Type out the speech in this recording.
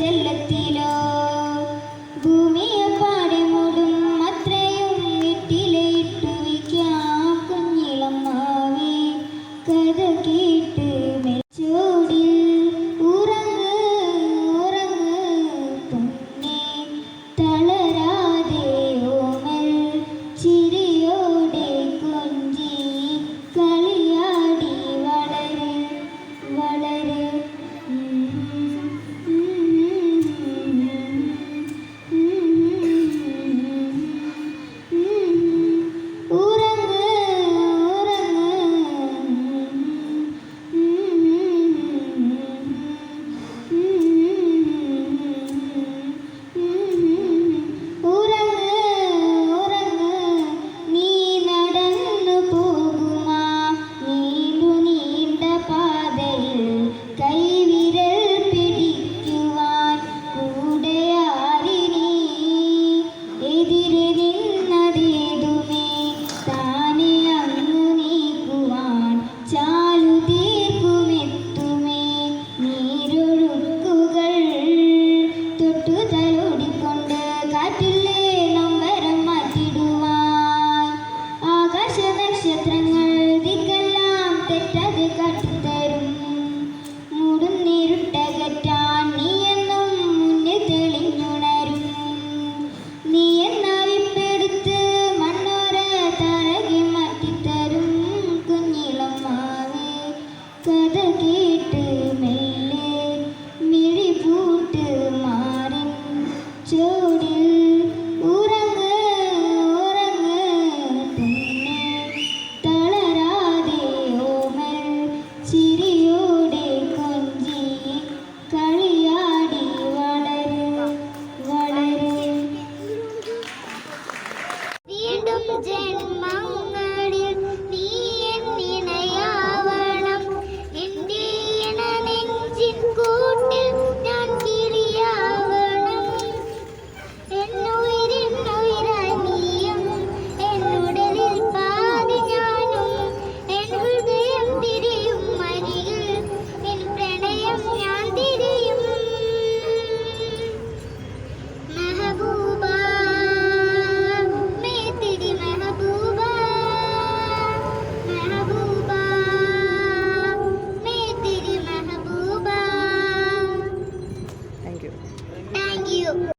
ചെല്ലെത്തി കഥ മെല്ലെ മിഴി പൂട്ട് മാറി ചോടി